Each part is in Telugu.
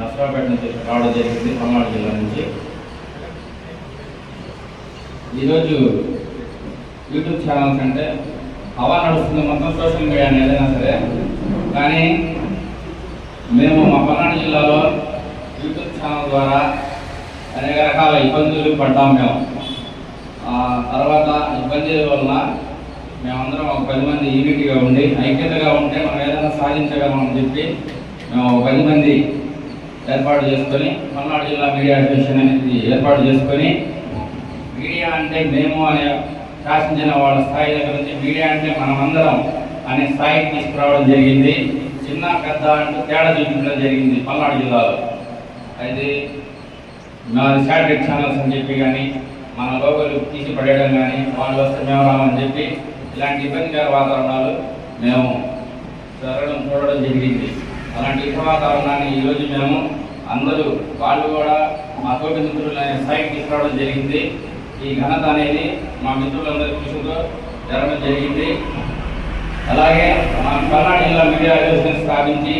నసరాపేట నుంచి రావడం జరిగింది పల్నాడు జిల్లా నుంచి. ఈరోజు యూట్యూబ్ ఛానల్స్ అంటే హవా నడుస్తుంది మొత్తం సోషల్ మీడియా ఏదైనా సరే. కానీ మేము మా పల్నాడు జిల్లాలో యూట్యూబ్ ఛానల్ ద్వారా అనేక రకాల ఇబ్బందులు పడ్డాం మేము. ఆ తర్వాత ఇబ్బందుల వలన మేమందరం ఒక పది మంది యూనిట్గా ఉండి ఐక్యతగా ఉంటే మనం ఏదైనా సాధించగలమని చెప్పి మేము ఒక పది మంది ఏర్పాటు చేసుకొని పల్నాడు జిల్లా మీడియా అసోసియేషన్ అనేది ఏర్పాటు చేసుకొని మీడియా అంటే మేము అనే శాసించిన వాళ్ళ స్థాయి దగ్గర నుంచి మీడియా అంటే మనమందరం అనే స్థాయికి తీసుకురావడం జరిగింది. చిన్న పెద్ద అంటూ తేడా చూపించడం జరిగింది పల్నాడు జిల్లాలో. అయితే మాది శాటిలైట్ ఛానల్స్ అని చెప్పి కానీ మన లోకల్ తీసి పడేయడం కానీ వాళ్ళు వస్తే మేము రామని చెప్పి ఇలాంటి ఇబ్బందికర వాతావరణాలు మేము జరగడం చూడడం జరిగింది. అలాంటి ఇతర వాతావరణాన్ని ఈరోజు మేము అందరూ వాళ్ళు కూడా మా తోటి మిత్రులు అనే స్థాయికి తీసుకురావడం జరిగింది. ఈ ఘనత అనేది మా మిత్రులందరి కృషితో జరగడం జరిగింది. అలాగే మా పల్నాడు జిల్లా మీడియా అసోసియేషన్ స్థాపించి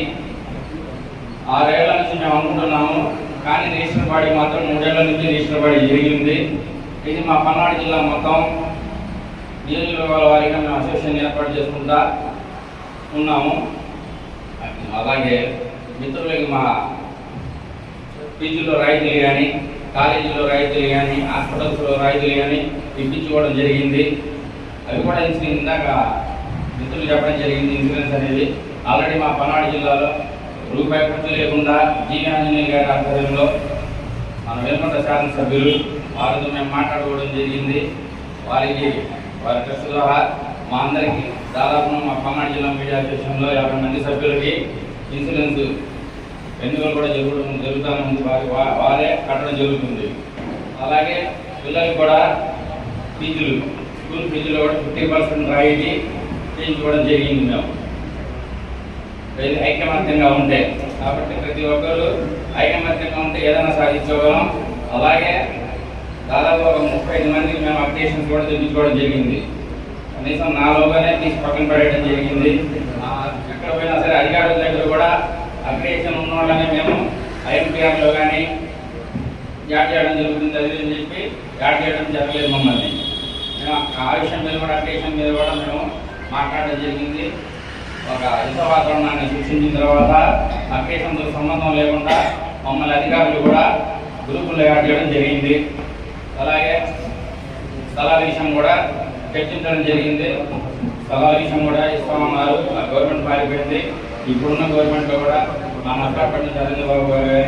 ఆరేళ్ళ నుంచి మేము అనుకుంటున్నాము కానీ రిజిస్టర్ బాడీ మాత్రం మూడేళ్ళ నుంచి రిజిస్టర్ బాడీ జరిగింది. ఇది మా పల్నాడు జిల్లా మొత్తం నియోజకవర్గాల వారిగా మేము అసోసియేషన్ ఏర్పాటు చేసుకుంటా ఉన్నాము. అలాగే మిత్రులకి మా పీజీలో రైతులు కానీ కాలేజీలో రైతులు కానీ హాస్పిటల్స్లో రైతులు కానీ ఇప్పించుకోవడం జరిగింది. అవి కూడా ఇన్సూరెన్స్ ఇందాక మిత్రులు చెప్పడం జరిగింది ఇన్సూరెన్స్ అనేది. ఆల్రెడీ మా పల్నాడు జిల్లాలో రూపాయి ఖర్చు లేకుండా జీవి ఆంజనేయ గారి ఆధ్వర్యంలో మన వెలుకొండ శాసనసభ్యులు వారితో మేము మాట్లాడుకోవడం జరిగింది. వారికి వారి ఖర్చు ద్వారా మా అందరికీ దాదాపు మా పల్నాడు జిల్లా మీడియా అధ్యక్షంలో యాభై మంది సభ్యులకి ఇన్సూరెన్స్ ఎన్నికలు కూడా జరగడం జరుగుతూనే ఉంది. వారి వారే కట్టడం జరుగుతుంది. అలాగే పిల్లలకు కూడా ఫీజులు స్కూల్ ఫీజులు కూడా ఫిఫ్టీ పర్సెంట్ రాయితీ చేయించుకోవడం జరిగింది మేము ఐకమత్యంగా ఉంటే. కాబట్టి ప్రతి ఒక్కరు ఐకమత్యంగా ఉంటే ఏదైనా సాధించగలం. అలాగే దాదాపు ఒక ముప్పై ఐదు మందికి మేము అప్లికేషన్స్ కూడా తెప్పించుకోవడం జరిగింది. కనీసం నాలుగుగానే తీసి పక్కన పడేయడం జరిగింది. ఎక్కడ పోయినా సరే అప్లికేషన్ ఉన్న వాళ్ళనే మేము ఐఎంపీఆర్లో కానీ యాడ్ చేయడం జరుగుతుంది అది అని చెప్పి యాడ్ చేయడం జరగలేదు మమ్మల్ని. మేము ఆ విషయం మీద కూడా అప్లికేషన్ మీద కూడా మేము మాట్లాడడం జరిగింది. ఒక హిత వాతావరణాన్ని సృష్టించిన తర్వాత అప్లికేషన్తో సంబంధం లేకుండా మమ్మల్ని అధికారులు కూడా గ్రూపుల్లో యాడ్ చేయడం జరిగింది. అలాగే స్థలాల విషయం కూడా చర్చించడం జరిగింది. స్థలాల విషయం కూడా ఇస్తామన్నారు. ఆ గవర్నమెంట్ మారిపోయింది ఇప్పుడున్న గవర్నమెంట్లో కూడా మా నర్సాపేట చంద్రబాబు బాబు గారు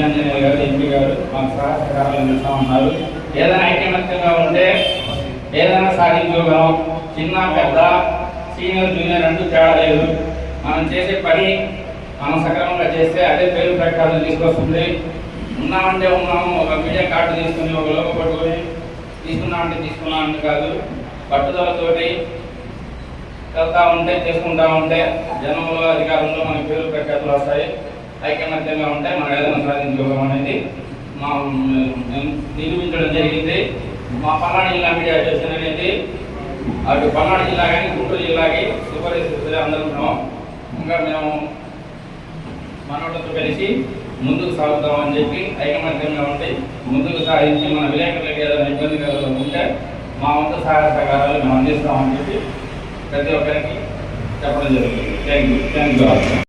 కానీ లేదా గారు ఎంపీ గారు మాకు సహకారాలు ఇస్తామన్నారు ఏదైనా ఐకమత్యంగా ఉంటే ఏదైనా సాధించగలం చిన్న పెద్ద సీనియర్ జూనియర్ అంటూ తేడా లేదు. మనం చేసే పని మనం సక్రమంగా చేస్తే అదే పేరు ప్రకారం తీసుకొస్తుంది. ఉన్నామంటే ఉన్నాము ఒక మీడియా కార్డు తీసుకుని ఒక లోగో పట్టుకొని తీసుకున్నామంటే తీసుకున్నామంటే కాదు. పట్టుదలతోటి వెళ్తా ఉంటే చేసుకుంటా ఉంటే జనంలో అధికారంలో మన పేరు ప్రఖ్యాతులు వస్తాయి. ఐకమత్యంగా ఉంటే మనం ఏదైనా సాధించుకోవడం అనేది మా నిరూపించడం జరిగింది. మా పల్నాడు జిల్లా మీడియా అసోసియేషన్ అనేది అటు పల్నాడు జిల్లా కానీ గుంటూరు జిల్లాకి సుపరిస్థితులు అందరం ఇంకా మేము మనోళ్ళతో కలిసి ముందుకు సాగుతామని చెప్పి ఐకమత్యంగా ఉండి ముందుకు సాగించి మన విలేకరులకు ఏదైనా ఇబ్బంది ఉంటే మా వంతు సహాయ సహకారాలు మేము అందిస్తామని చెప్పి ప్రతి ఒక్కరికి చెప్పడం జరుగుతుంది థ్యాంక్ యూ థ్యాంక్ యూ